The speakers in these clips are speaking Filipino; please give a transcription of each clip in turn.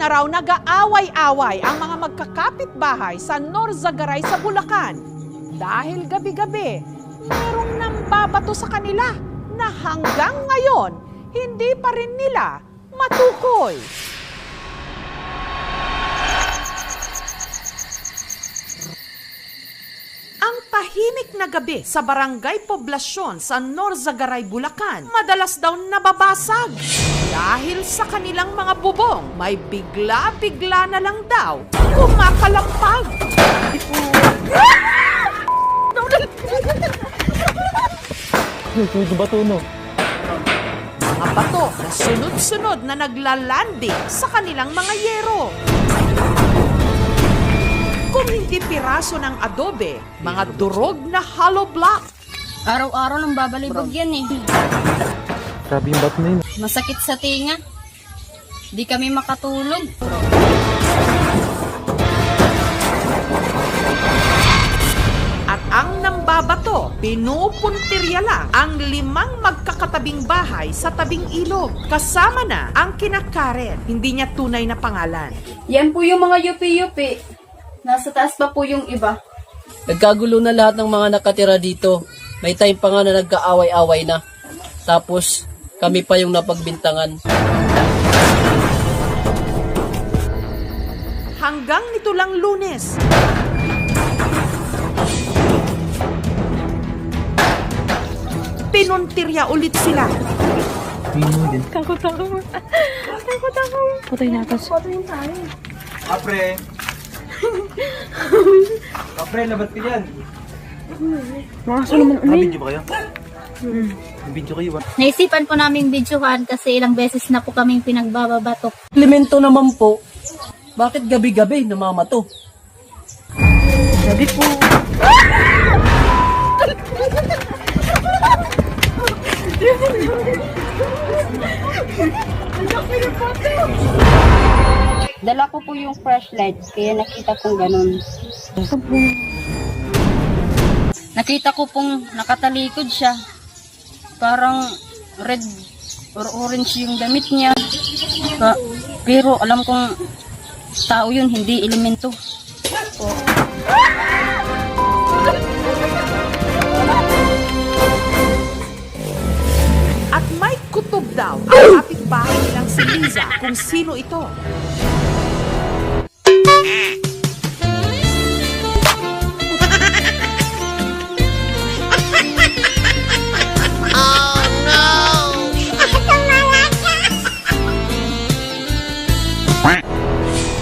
na raw nag-aaway-away ang mga magkakapit-bahay sa Norzagaray sa Bulacan. Dahil gabi-gabi, merong nambabato sa kanila na hanggang ngayon, hindi pa rin nila matukoy. Ang tahimik na gabi sa barangay poblasyon sa Norzagaray, Bulacan, madalas daw nababasag. Dahil sa kanilang mga bubong, may bigla-bigla na lang daw kumakalampag. Yung bato no. Mga bato na sunod-sunod na naglalanding sa kanilang mga yero. Kung hindi piraso ng adobe, mga durog na hollow block. Araw-araw nang babalibog yan eh. Grabe yung na yun. Masakit sa tinga. Di kami makatulog. At ang nambabato, pinupuntirya lang ang limang magkakatabing bahay sa tabing ilog. Kasama na ang kinakaren, hindi niya tunay na pangalan. Yan po yung mga yupi-yupi. Nasa taas pa po yung iba. Nagkagulo na lahat ng mga nakatira dito. May time pa nga na nagkaaway-away na. Tapos, kami pa yung napagbintangan. Hanggang nito lang lunes, pinuntirya ulit sila. Pino din. Apre. Apre, labat ka dyan. Nakabidyo ba kayo? Video kayo ba? Naisipan po namin videohan kasi ilang beses na po kaming pinagbababatok. Elemento naman po, bakit gabi-gabi namamato? Dala ko po yung flashlight, kaya nakita kong ganun. Nakita ko pong nakatalikod siya. Parang red or orange yung damit niya. Pero alam kong tao yun, hindi elemento. At may kutob daw ang kapitbahay nilang si Liza kung sino ito.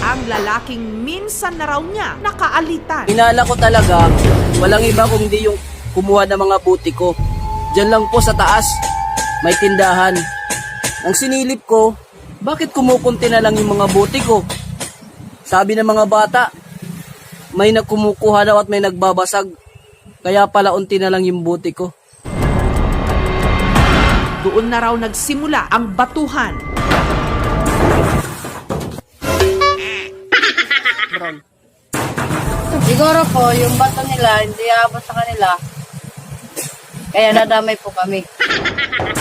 Ang lalaking minsan na raw niya nakaalitan. Inala ko talaga, walang iba kundi yung kumuha ng mga buti ko. Diyan lang po sa taas, may tindahan. Nang sinilip ko, bakit kumukunti na lang yung mga buti ko? Sabi ng mga bata, may nagkumukuha daw at may nagbabasag. Kaya pala unti na lang yung buti ko. Doon na raw nagsimula ang batuhan. Siguro po, yung bato nila, hindi abot sa kanila. Kaya nadamay po kami.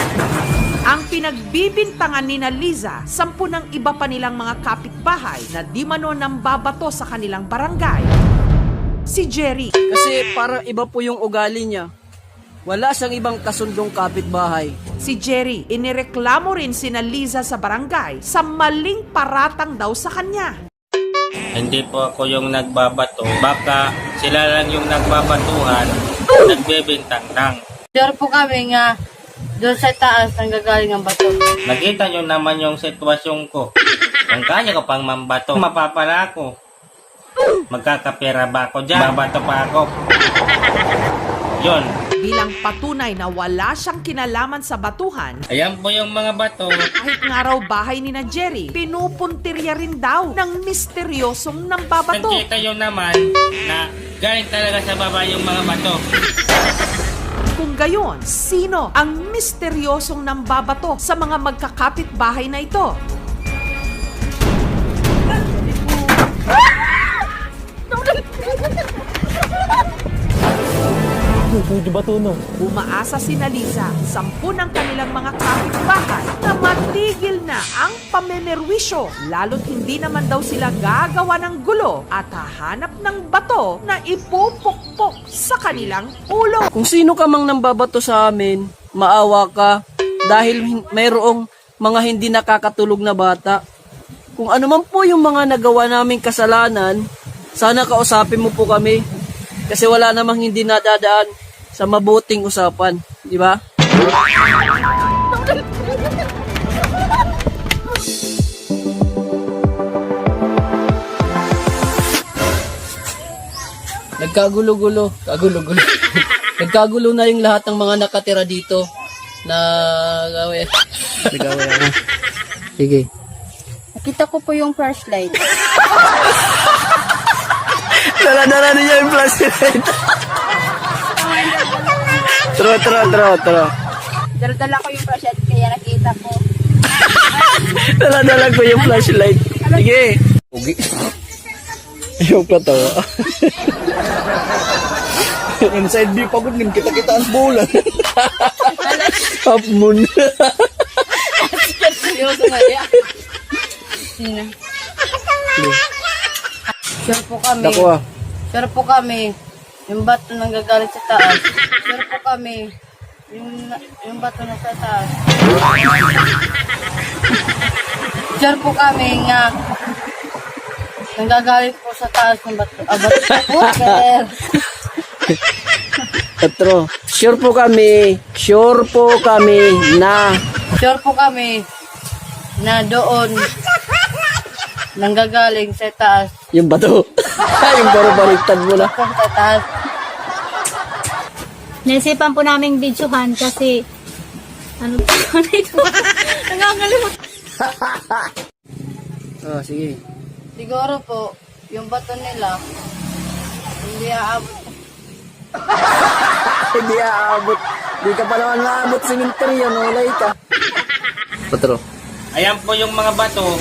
Ang pinagbibintangan ni na Liza, sampu ng iba pa nilang mga kapitbahay na di mano nang babato sa kanilang barangay. Si Jerry, Kasi parang iba po yung ugali niya. Wala siyang ibang kasundong kapitbahay. si Jerry, inireklamo rin si na Liza sa barangay sa maling paratang daw sa kanya. Hindi po ako yung nagbabato. Baka sila lang yung nagbabatuhan, nagbebintang lang. Sure po kami nga, doon sa taas nanggagaling ang bato. Nakita nyo naman yung sitwasyon ko. Kung kaya ko pang mambato, mapapala ako. Magkakapera ba ako dyan? Babato pa ako. Yon. Bilang patunay na wala siyang kinalaman sa batuhan, Ayan po yung mga bato. kahit nga raw bahay ni na Jerry, pinupuntirya rin daw ng misteryosong nambabato. Nakita nyo naman na galing talaga sa baba yung mga bato. Kung gayon, sino ang misteryosong nambabato sa mga magkakapit bahay na ito? Bato no. Umaasa si Nalisa, sampu ng kanilang mga kapitbahay na mati Tigil na ang pamemerwisyo, lalo't hindi naman daw sila gagawa ng gulo at hahanap ng bato na ipupukpok sa kanilang ulo. Kung sino ka mang nambabato sa amin, maawa ka dahil mayroong mga hindi nakakatulog na bata. Kung ano man po yung mga nagawa naming kasalanan, sana kausapin mo po kami. Kasi wala namang hindi nadadaan sa mabuting usapan. Di ba? Nagkagulo-gulo. Kagulo-gulo. Nagkagulo na yung lahat ng mga nakatira dito na gawe. Nagawe na. Sige. Nakita ko po yung flashlight. Dala-dala niya yung flashlight. tro, tro, tro, tro. Dala-dala ko yung flashlight kaya nakita ko. Dala-dala ko yung flashlight. Sige. Ugi. Yung katawa. Inside view pagod nim kita-kita ang bulan. Half moon. Seryoso nga yan. Sino? Sure po kami. Dako ah. Sure po kami. Yung bato nang gagalit sa taas. Sure po kami. Yung, yung bato na sa taas. Sure po kami nga nanggagalit po sa taas ng bato. Ah, bato. Poker. Tatro. Sure po kami. Sure po kami na Sure po kami na doon nanggagaling sa taas. yung bato. yung baro baliktad mo na. Po sa taas. Naisipan po namin videohan kasi ano ano ito? Nangangalimot. Oh, sige. Siguro po, yung bato nila, hindi aabot. Hindi aabot. Hindi ka pa naman maabot sa minteryo. Nulay ka. Patro. Ayan po yung mga bato.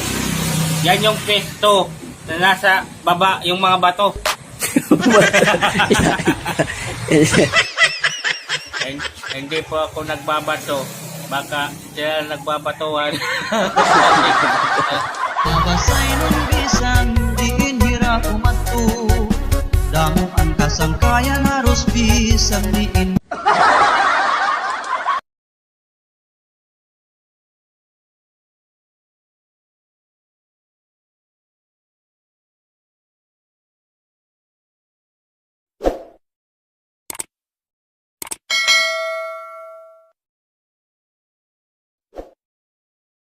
Yan yung pesto na nasa baba yung mga bato. Hin- Hindi po ako nagbabato. Baka sila nagbabatuan. Mabasay nung bisan, diin hirap umadto Damo ang kasangkayan haros bisan diin